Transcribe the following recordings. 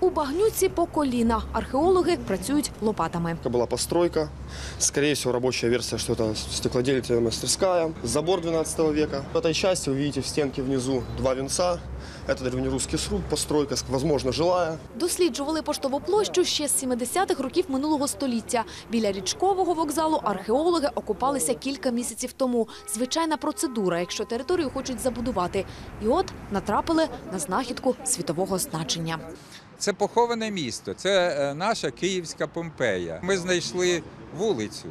У багнюці по коліна. Археологи працюють лопатами. Это была постройка. Скорее всего, рабочая версия, что это стеклоделительная мастерская. Забор 12 века. В этой части вы видите в стенке внизу два венца. Это древнерусский сруб, постройка, возможно, жилая. Досліджували поштову площу ще з 70-х років минулого століття. Біля річкового вокзалу археологи окупалися кілька місяців тому. Звичайна процедура, якщо територію хочуть забудувати. І от натрапили на знахідку світового значення. Це поховане місто, це е, наша київська Помпея. Ми знайшли вулицю.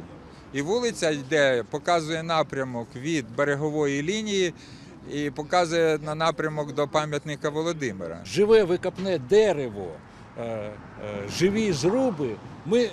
І вулиця йде, показує напрямок від берегової лінії і показує на напрямок до пам'ятника Володимира. живе викопне дерево, е, е, живі зруби ми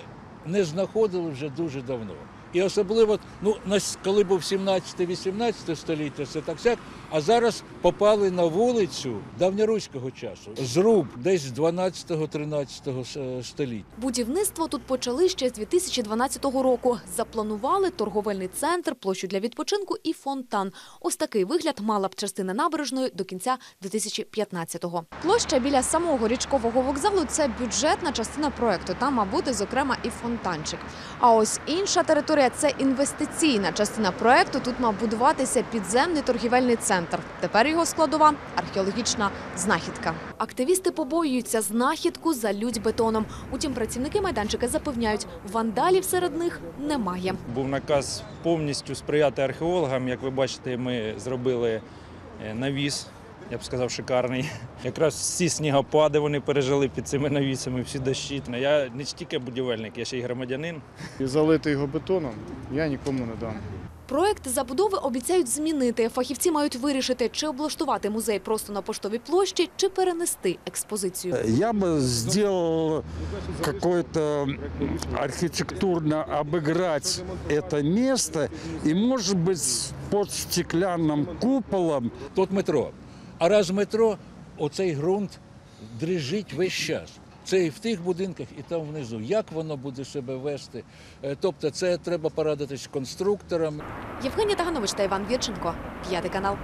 не знаходили вже дуже давно. І особливо, ну, коли був 17-18 століття, це так сяк, а зараз попали на вулицю давньоруського часу. Зруб десь з 12-13 століття. Будівництво тут почали ще з 2012 року. Запланували торговельний центр, площу для відпочинку і фонтан. Ось такий вигляд мала б частина набережної до кінця 2015-го. Площа біля самого річкового вокзалу – це бюджетна частина проекту. Там мав зокрема, і фонтанчик. А ось інша територія – це інвестиційна частина проекту. Тут мав будуватися підземний торгівельний центр. Тепер його складова – археологічна знахідка. Активісти побоюються знахідку залють бетоном. Утім, працівники майданчика запевняють, вандалів серед них немає. Був наказ повністю сприяти археологам. Як ви бачите, ми зробили е, навіс, я б сказав, шикарний. Якраз всі снігопади вони пережили під цими навісами, всі дощі. Я не тільки будівельник, я ще й громадянин. і залити його бетоном я нікому не дам. Проект забудови обіцяють змінити. Фахівці мають вирішити, чи облаштувати музей просто на поштовій площі, чи перенести експозицію. Я бы сделал какое-то архитектурно обыграть это место и, может быть, с- под стеклянным куполом Тут метро. А раз метро, оцей ґрунт дрижить весь час. Це і в тих будинках, і там внизу. Як воно буде себе вести? Е, Тобто, це треба порадитись конструкторам. Євгенія Таганович та Іван Вірченко, п'ятий канал.